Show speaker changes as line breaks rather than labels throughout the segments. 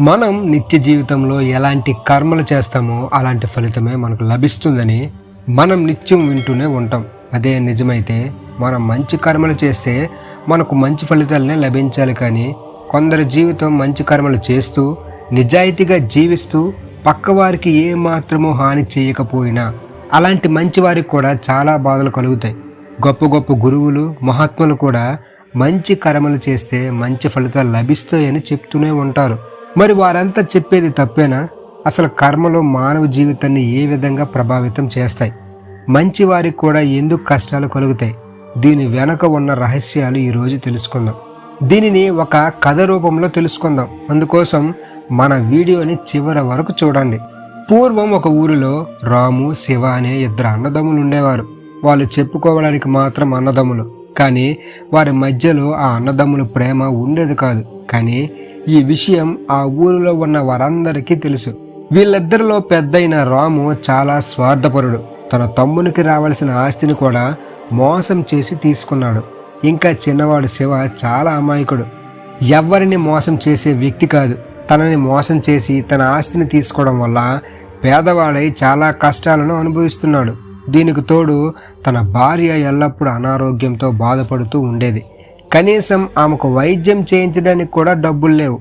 మనం నిత్య జీవితంలో ఎలాంటి కర్మలు చేస్తామో అలాంటి ఫలితమే మనకు లభిస్తుందని మనం నిత్యం వింటూనే ఉంటాం. అదే నిజమైతే మనం మంచి కర్మలు చేస్తే మనకు మంచి ఫలితాలనే లభించాలి కానీ కొందరి జీవితం మంచి కర్మలు చేస్తూ నిజాయితీగా జీవిస్తూ పక్కవారికి ఏ హాని చేయకపోయినా అలాంటి మంచి వారికి కూడా చాలా బాధలు కలుగుతాయి. గొప్ప గొప్ప గురువులు మహాత్ములు కూడా మంచి కర్మలు చేస్తే మంచి ఫలితాలు లభిస్తాయని చెప్తూనే ఉంటారు. మరి వారంతా చెప్పేది తప్పేనా? అసలు కర్మలు మానవ జీవితాన్ని ఏ విధంగా ప్రభావితం చేస్తాయి? మంచి వారికి కూడా ఎందుకు కష్టాలు కలుగుతాయి? దీని వెనక ఉన్న రహస్యాలు ఈరోజు తెలుసుకుందాం. దీనిని ఒక కథ రూపంలో తెలుసుకుందాం. అందుకోసం మన వీడియోని చివరి వరకు చూడండి. పూర్వం ఒక ఊరిలో రాము శివ అనే ఇద్దరు అన్నదమ్ములు ఉండేవారు. వాళ్ళు చెప్పుకోవడానికి మాత్రం అన్నదమ్ములు. కానీ వారి మధ్యలో ఆ అన్నదమ్ముల ప్రేమ ఉండేది కాదు. కానీ ఈ విషయం ఆ ఊరిలో ఉన్న వారందరికీ తెలుసు. వీళ్ళిద్దరిలో పెద్దయిన రాము చాలా స్వార్థపరుడు. తన తమ్మునికి రావాల్సిన ఆస్తిని కూడా మోసం చేసి తీసుకున్నాడు. ఇంకా చిన్నవాడు శివ చాలా అమాయకుడు. ఎవ్వరిని మోసం చేసే వ్యక్తి కాదు. తనని మోసం చేసి తన ఆస్తిని తీసుకోవడం వల్ల పేదవాడై చాలా కష్టాలను అనుభవిస్తున్నాడు. దీనికి తోడు తన భార్య ఎల్లప్పుడూ అనారోగ్యంతో బాధపడుతూ ఉండేది. కనీసం ఆమెకు వైద్యం చేయించడానికి కూడా డబ్బులు లేవు.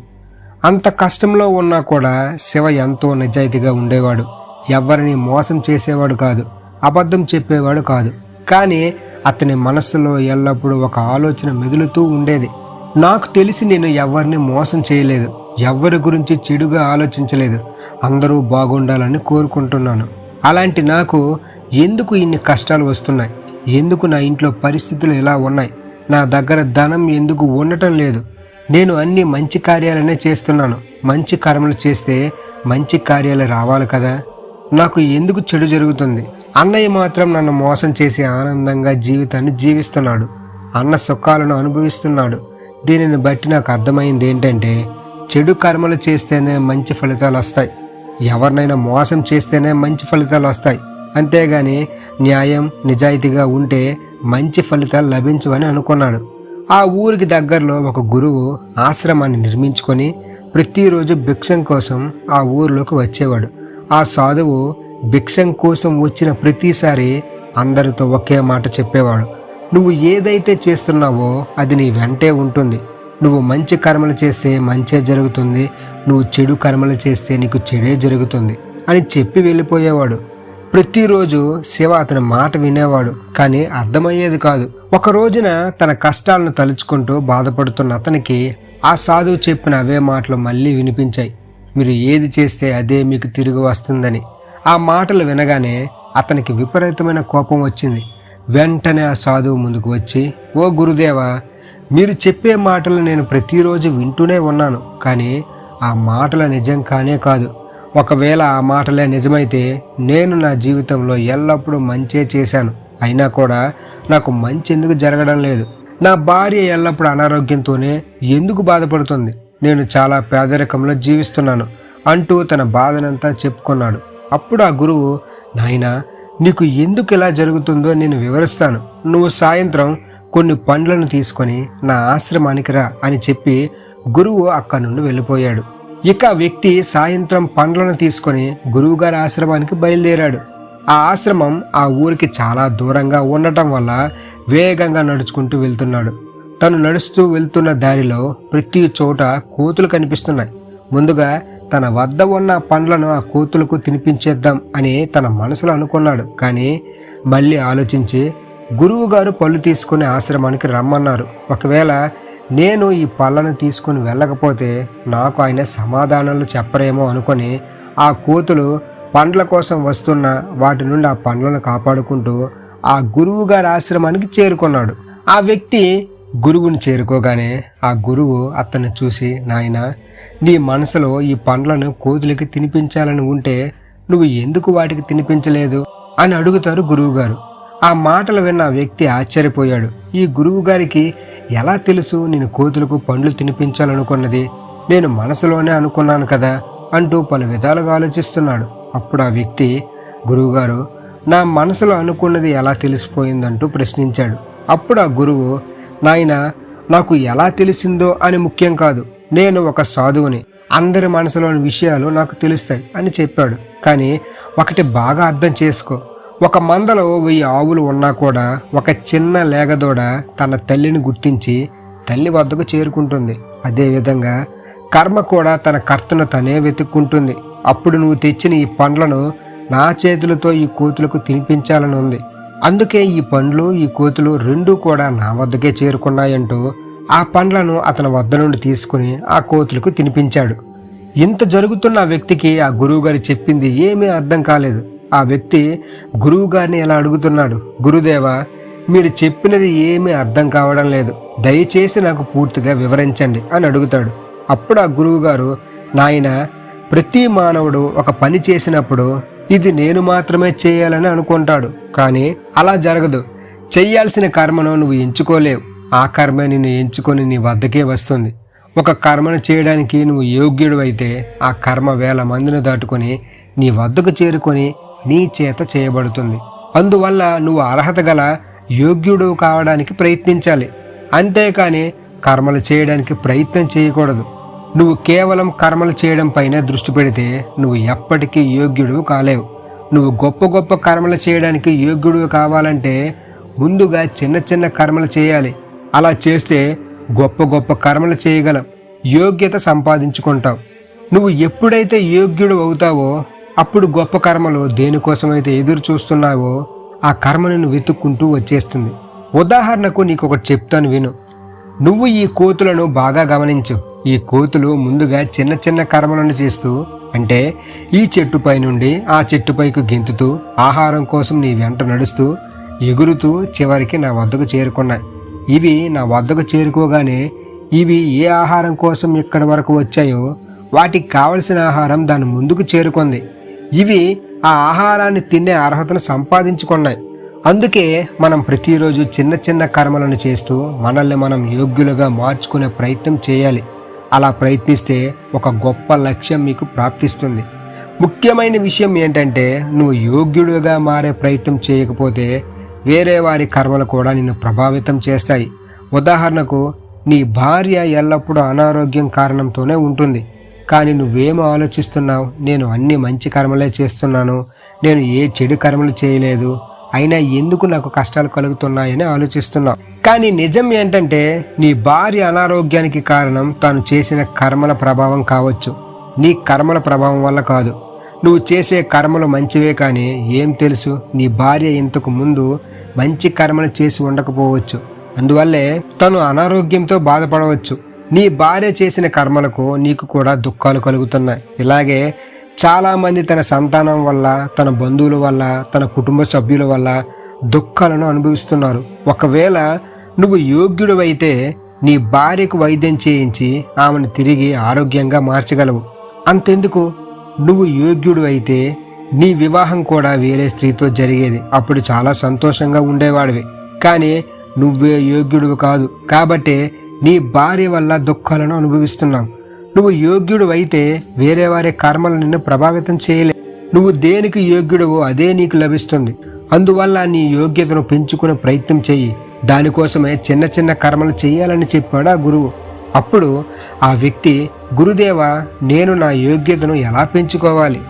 అంత కష్టంలో ఉన్నా కూడా శివ ఎంతో నిజాయితీగా ఉండేవాడు. ఎవరిని మోసం చేసేవాడు కాదు. అబద్ధం చెప్పేవాడు కాదు. కానీ అతని మనస్సులో ఎల్లప్పుడూ ఒక ఆలోచన మెదులుతూ ఉండేది. నాకు తెలిసి నేను ఎవరిని మోసం చేయలేదు. ఎవరి గురించి చెడుగా ఆలోచించలేదు. అందరూ బాగుండాలని కోరుకుంటున్నాను. అలాంటి నాకు ఎందుకు ఇన్ని కష్టాలు వస్తున్నాయి? ఎందుకు నా ఇంట్లో పరిస్థితులు ఇలా ఉన్నాయి? నా దగ్గర ధనం ఎందుకు ఉండటం లేదు. నేను అన్ని మంచి కార్యాలనే చేస్తున్నాను. మంచి కర్మలు చేస్తే మంచి కార్యాలు రావాలి కదా? నాకు ఎందుకు చెడు జరుగుతుంది? అన్నయ్య మాత్రం నన్ను మోసం చేసి ఆనందంగా జీవితాన్ని జీవిస్తున్నాడు. అన్న సుఖాలను అనుభవిస్తున్నాడు. దీనిని బట్టి నాకు అర్థమైంది ఏంటంటే చెడు కర్మలు చేస్తేనే మంచి ఫలితాలు వస్తాయి. ఎవరినైనా మోసం చేస్తేనే మంచి ఫలితాలు వస్తాయి. అంతేగాని న్యాయం నిజాయితీగా ఉంటే మంచి ఫలితాలు లభించవని అనుకున్నాడు. ఆ ఊరికి దగ్గరలో ఒక గురువు ఆశ్రమాన్ని నిర్మించుకొని ప్రతిరోజు భిక్షం కోసం ఆ ఊరిలోకి వచ్చేవాడు. ఆ సాధువు భిక్షం కోసం వచ్చిన ప్రతిసారి అందరితో ఒకే మాట చెప్పేవాడు. నువ్వు ఏదైతే చేస్తున్నావో అది నీ వెంటే ఉంటుంది. నువ్వు మంచి కర్మలు చేస్తే మంచే జరుగుతుంది. నువ్వు చెడు కర్మలు చేస్తే నీకు చెడే జరుగుతుంది. అని చెప్పి వెళ్ళిపోయేవాడు. ప్రతిరోజు శివ అతని మాట వినేవాడు కానీ అర్థమయ్యేది కాదు. ఒక రోజున తన కష్టాలను తలుచుకుంటూ బాధపడుతున్న అతనికి ఆ సాధువు చెప్పిన అవే మాటలు మళ్ళీ వినిపించాయి. మీరు ఏది చేస్తే అదే మీకు తిరిగి వస్తుందని. ఆ మాటలు వినగానే అతనికి విపరీతమైన కోపం వచ్చింది. వెంటనే ఆ సాధువు ముందుకు వచ్చి ఓ గురుదేవా మీరు చెప్పే మాటలు నేను ప్రతిరోజు వింటూనే ఉన్నాను కానీ ఆ మాటల నిజం కానే కాదు. ఒకవేళ ఆ మాటలే నిజమైతే నేను నా జీవితంలో ఎల్లప్పుడూ మంచే చేశాను. అయినా కూడా నాకు మంచి ఎందుకు జరగడం లేదు. నా భార్య ఎల్లప్పుడూ అనారోగ్యంతోనే ఎందుకు బాధపడుతుంది? నేను చాలా పేదరికంలో జీవిస్తున్నాను అంటూ తన బాధనంతా చెప్పుకున్నాడు. అప్పుడు ఆ గురువు నాయనా నీకు ఎందుకు ఇలా జరుగుతుందో నేను వివరిస్తాను. నువ్వు సాయంత్రం కొన్ని పండ్లను తీసుకొని నా ఆశ్రమానికి రా అని చెప్పి గురువు అక్కడి నుండి వెళ్ళిపోయాడు. ఇక వ్యక్తి సాయంత్రం పండ్లను తీసుకొని గురువుగారి ఆశ్రమానికి బయలుదేరాడు. ఆ ఆశ్రమం ఆ ఊరికి చాలా దూరంగా ఉండటం వల్ల వేగంగా నడుచుకుంటూ వెళ్తున్నాడు. తను నడుస్తూ వెళ్తున్న దారిలో ప్రతి చోట కోతులు కనిపిస్తున్నాయి. ముందుగా తన వద్ద ఉన్న పండ్లను ఆ కోతులకు తినిపించేద్దాం అని తన మనసులో అనుకున్నాడు. కానీ మళ్ళీ ఆలోచించి గురువుగారు పళ్ళు తీసుకుని ఆశ్రమానికి రమ్మన్నారు. ఒకవేళ నేను ఈ పళ్ళను తీసుకుని వెళ్ళకపోతే నాకు ఆయన సమాధానాలు చెప్పరేమో అనుకొని ఆ కోతులు పండ్ల కోసం వస్తున్న వాటి నుండి ఆ పండ్లను కాపాడుకుంటూ ఆ గురువు గారి ఆశ్రమానికి చేరుకున్నాడు. ఆ వ్యక్తి గురువుని చేరుకోగానే ఆ గురువు అతన్ని చూసి నాయన నీ మనసులో ఈ పండ్లను కోతులకి తినిపించాలని ఉంటే నువ్వు ఎందుకు వాటికి తినిపించలేదు? అని అడుగుతారు గురువుగారు. ఆ మాటలు విన్న వ్యక్తి ఆశ్చర్యపోయాడు. ఈ గురువు గారికి ఎలా తెలుసు నేను కోతులకు పండ్లు తినిపించాలనుకున్నది? నేను మనసులోనే అనుకున్నాను కదా అంటూ పలు విధాలుగా ఆలోచిస్తున్నాడు. అప్పుడు ఆ వ్యక్తి గురువుగారు నా మనసులో అనుకున్నది ఎలా తెలిసిపోయిందంటూ ప్రశ్నించాడు. అప్పుడు ఆ గురువు నాయన నాకు ఎలా తెలిసిందో అని ముఖ్యం కాదు. నేను ఒక సాధువుని. అందరి మనసులోని విషయాలు నాకు తెలుస్తాయి అని చెప్పాడు. కానీ ఒకటి బాగా అర్థం చేసుకో. ఒక మందలో వెయ్యి ఆవులు ఉన్నా కూడా ఒక చిన్న లేగదోడ తన తల్లిని గుర్తించి తల్లి వద్దకు చేరుకుంటుంది. అదేవిధంగా కర్మ కూడా తన కర్తను తనే వెతుక్కుంటుంది. అప్పుడు నువ్వు తెచ్చిన ఈ పండ్లను నా చేతులతో ఈ కోతులకు తినిపించాలని ఉంది. అందుకే ఈ పండ్లు ఈ కోతులు రెండూ కూడా నా వద్దకే చేరుకున్నాయంటూ ఆ పండ్లను అతని వద్ద నుండి తీసుకుని ఆ కోతులకు తినిపించాడు. ఇంత జరుగుతున్న ఆ వ్యక్తికి ఆ గురువు గారు చెప్పింది ఏమీ అర్థం కాలేదు. ఆ వ్యక్తి గురువు గారిని ఎలా అడుగుతున్నాడు గురుదేవ మీరు చెప్పినది ఏమీ అర్థం కావడం లేదు. దయచేసి నాకు పూర్తిగా వివరించండి అని అడుగుతాడు. అప్పుడు ఆ గురువుగారు నాయన ప్రతి మానవుడు ఒక పని చేసినప్పుడు ఇది నేను మాత్రమే చేయాలని అనుకుంటాడు. కానీ అలా జరగదు. చెయ్యాల్సిన కర్మను నువ్వు ఎంచుకోలేవు. ఆ కర్మ నిన్ను ఎంచుకొని నీ వద్దకే వస్తుంది. ఒక కర్మను చేయడానికి నువ్వు యోగ్యుడు అయితే ఆ కర్మ వేల మందిని దాటుకొని నీ వద్దకు చేరుకొని నీ చేత చేయబడుతుంది. అందువల్ల నువ్వు అర్హత గల యోగ్యుడు కావడానికి ప్రయత్నించాలి. అంతేకాని కర్మలు చేయడానికి ప్రయత్నం చేయకూడదు. నువ్వు కేవలం కర్మలు చేయడం పైన దృష్టి పెడితే నువ్వు ఎప్పటికీ యోగ్యుడు కాలేవు. నువ్వు గొప్ప గొప్ప కర్మలు చేయడానికి యోగ్యుడు కావాలంటే ముందుగా చిన్న చిన్న కర్మలు చేయాలి. అలా చేస్తే గొప్ప గొప్ప కర్మలు చేయగలం. యోగ్యత సంపాదించుకుంటావు. నువ్వు ఎప్పుడైతే యోగ్యుడు అవుతావో అప్పుడు గొప్ప కర్మలు దేనికోసమైతే ఎదురు చూస్తున్నావో ఆ కర్మను వెతుక్కుంటూ వచ్చేస్తుంది. ఉదాహరణకు నీకు ఒకటి చెప్తాను విను. నువ్వు ఈ కోతులను బాగా గమనించు. ఈ కోతులు ముందుగా చిన్న చిన్న కర్మలను చేస్తూ అంటే ఈ చెట్టుపై నుండి ఆ చెట్టుపైకి గెంతుతూ ఆహారం కోసం నీ వెంట నడుస్తూ ఎగురుతూ చివరికి నా వద్దకు చేరుకున్నాయి. ఇవి నా వద్దకు చేరుకోగానే ఇవి ఏ ఆహారం కోసం ఇక్కడి వరకు వచ్చాయో వాటికి కావలసిన ఆహారం దాని ముందుకు చేరుకుంది. ఇవి ఆ ఆహారాన్ని తినే అర్హతను సంపాదించుకున్నాయి. అందుకే మనం ప్రతిరోజు చిన్న చిన్న కర్మలను చేస్తూ మనల్ని మనం యోగ్యులుగా మార్చుకునే ప్రయత్నం చేయాలి. అలా ప్రయత్నిస్తే ఒక గొప్ప లక్ష్యం మీకు ప్రాప్తిస్తుంది. ముఖ్యమైన విషయం ఏంటంటే నువ్వు యోగ్యుడుగా మారే ప్రయత్నం చేయకపోతే వేరే వారి కర్మలు కూడా నిన్ను ప్రభావితం చేస్తాయి. ఉదాహరణకు నీ భార్య ఎల్లప్పుడూ అనారోగ్యం కారణంతోనే ఉంటుంది. కానీ నువ్వేం ఆలోచిస్తున్నావు? నేను అన్ని మంచి కర్మలే చేస్తున్నాను. నేను ఏ చెడు కర్మలు చేయలేదు. అయినా ఎందుకు నాకు కష్టాలు కలుగుతున్నాయని ఆలోచిస్తున్నావు కానీ నిజం ఏంటంటే నీ భార్య అనారోగ్యానికి కారణం తాను చేసిన కర్మల ప్రభావం కావచ్చు. నీ కర్మల ప్రభావం వల్ల కాదు. నువ్వు చేసే కర్మలు మంచివే కానీ ఏం తెలుసు? నీ భార్య ఇంతకు ముందు మంచి కర్మలు చేసి ఉండకపోవచ్చు. అందువల్లే తను అనారోగ్యంతో బాధపడవచ్చు. నీ భార్య చేసిన కర్మలకు నీకు కూడా దుఃఖాలు కలుగుతున్నాయి. ఇలాగే చాలామంది తన సంతానం వల్ల తన బంధువుల వల్ల తన కుటుంబ సభ్యుల వల్ల దుఃఖాలను అనుభవిస్తున్నారు. ఒకవేళ నువ్వు యోగ్యుడు అయితే నీ భార్యకు వైద్యం చేయించి ఆమెను తిరిగి ఆరోగ్యంగా మార్చగలవు. అంతెందుకు? నువ్వు యోగ్యుడు అయితే నీ వివాహం కూడా వేరే స్త్రీతో జరిగేది. అప్పుడు చాలా సంతోషంగా ఉండేవాడివి. కానీ నువ్వే యోగ్యుడు కాదు. కాబట్టి నీ భార్య వల్ల దుఃఖాలను అనుభవిస్తున్నావు నువ్వు యోగ్యుడు అయితే వేరే వారి కర్మలు నిన్ను ప్రభావితం చేయలే. నువ్వు దేనికి యోగ్యుడవో అదే నీకు లభిస్తుంది. అందువల్ల నీ యోగ్యతను పెంచుకునే ప్రయత్నం చెయ్యి. దానికోసమే చిన్న చిన్న కర్మలు చేయాలని చెప్పాడు ఆ గురువు. అప్పుడు ఆ వ్యక్తి గురుదేవ నేను నా యోగ్యతను ఎలా పెంచుకోవాలి?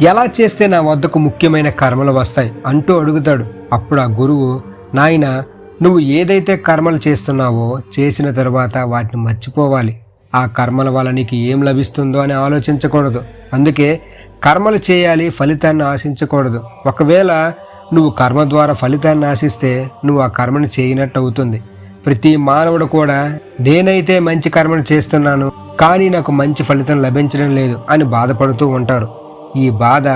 ఎలా చేస్తే నా వద్దకు ముఖ్యమైన కర్మలు వస్తాయి? అంటూ అడుగుతాడు. అప్పుడు ఆ గురువు నాయన నువ్వు ఏదైతే కర్మలు చేస్తున్నావో చేసిన తరువాత వాటిని మర్చిపోవాలి. ఆ కర్మల వల్ల నీకు ఏం లభిస్తుందో అని ఆలోచించకూడదు. అందుకే కర్మలు చేయాలి ఫలితాన్ని ఆశించకూడదు. ఒకవేళ నువ్వు కర్మ ద్వారా ఫలితాన్ని ఆశిస్తే నువ్వు ఆ కర్మను చేయనట్టు అవుతుంది. ప్రతి మానవుడు కూడా నేనైతే మంచి కర్మను చేస్తున్నాను కానీ నాకు మంచి ఫలితం లభించడం లేదు అని బాధపడుతూ ఉంటారు. ఈ బాధ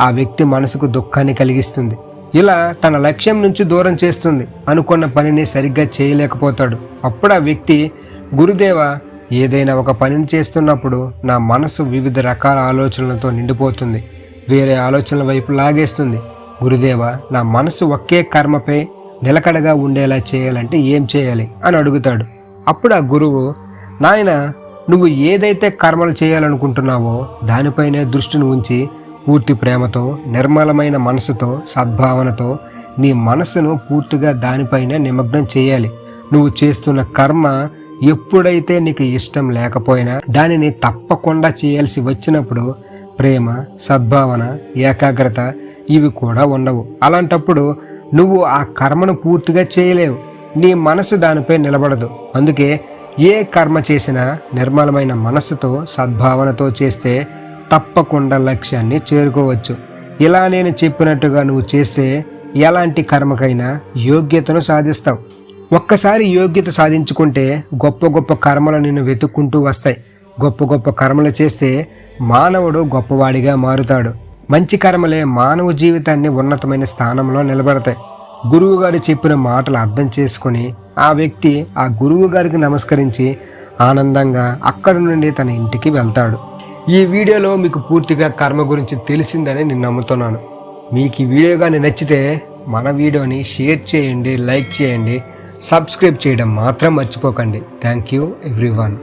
ఆ వ్యక్తి మనసుకు దుఃఖాన్ని కలిగిస్తుంది. ఇలా తన లక్ష్యం నుంచి దూరం చేస్తుంది. అనుకున్న పనిని సరిగ్గా చేయలేకపోతాడు. అప్పుడు ఆ వ్యక్తి గురుదేవ ఏదైనా ఒక పనిని చేస్తున్నప్పుడు నా మనసు వివిధ రకాల ఆలోచనలతో నిండిపోతుంది. వేరే ఆలోచనల వైపు లాగేస్తుంది. గురుదేవ నా మనసు ఒకే కర్మపై నిలకడగా ఉండేలా చేయాలంటే ఏం చేయాలి? అని అడుగుతాడు. అప్పుడు ఆ గురువు నాయన నువ్వు ఏదైతే కర్మలు చేయాలనుకుంటున్నావో దానిపైనే దృష్టిని ఉంచి పూర్తి ప్రేమతో నిర్మలమైన మనసుతో సద్భావనతో నీ మనసును పూర్తిగా దానిపైన నిమగ్నం చేయాలి. నువ్వు చేస్తున్న కర్మ ఎప్పుడైతే నీకు ఇష్టం లేకపోయినా దానిని తప్పకుండా చేయాల్సి వచ్చినప్పుడు ప్రేమ సద్భావన ఏకాగ్రత ఇవి కూడా ఉండవు. అలాంటప్పుడు నువ్వు ఆ కర్మను పూర్తిగా చేయలేవు. నీ మనసు దానిపై నిలబడదు. అందుకే ఏ కర్మ చేసినా నిర్మలమైన మనస్సుతో సద్భావనతో చేస్తే తప్పకుండా లక్ష్యాన్ని చేరుకోవచ్చు. ఇలా నేను చెప్పినట్టుగా నువ్వు చేస్తే ఎలాంటి కర్మకైనా యోగ్యతను సాధిస్తావు. ఒక్కసారి యోగ్యత సాధించుకుంటే గొప్ప గొప్ప కర్మలు నిన్ను వెతుక్కుంటూ వస్తాయి. గొప్ప గొప్ప కర్మలు చేస్తే మానవుడు గొప్పవాడిగా మారుతాడు. మంచి కర్మలే మానవ జీవితాన్ని ఉన్నతమైన స్థానంలో నిలబడతాయి. గురువు గారు చెప్పిన మాటలు అర్థం చేసుకొని ఆ వ్యక్తి ఆ గురువు గారికి నమస్కరించి ఆనందంగా అక్కడి నుండి తన ఇంటికి వెళ్తాడు. ఈ వీడియోలో మీకు పూర్తిగా కర్మ గురించి తెలిసిందని నేను నమ్ముతున్నాను. మీకు ఈ వీడియో కానీ నచ్చితే మన వీడియోని షేర్ చేయండి లైక్ చేయండి సబ్స్క్రైబ్ చేయడం మాత్రం మర్చిపోకండి. Thank you everyone.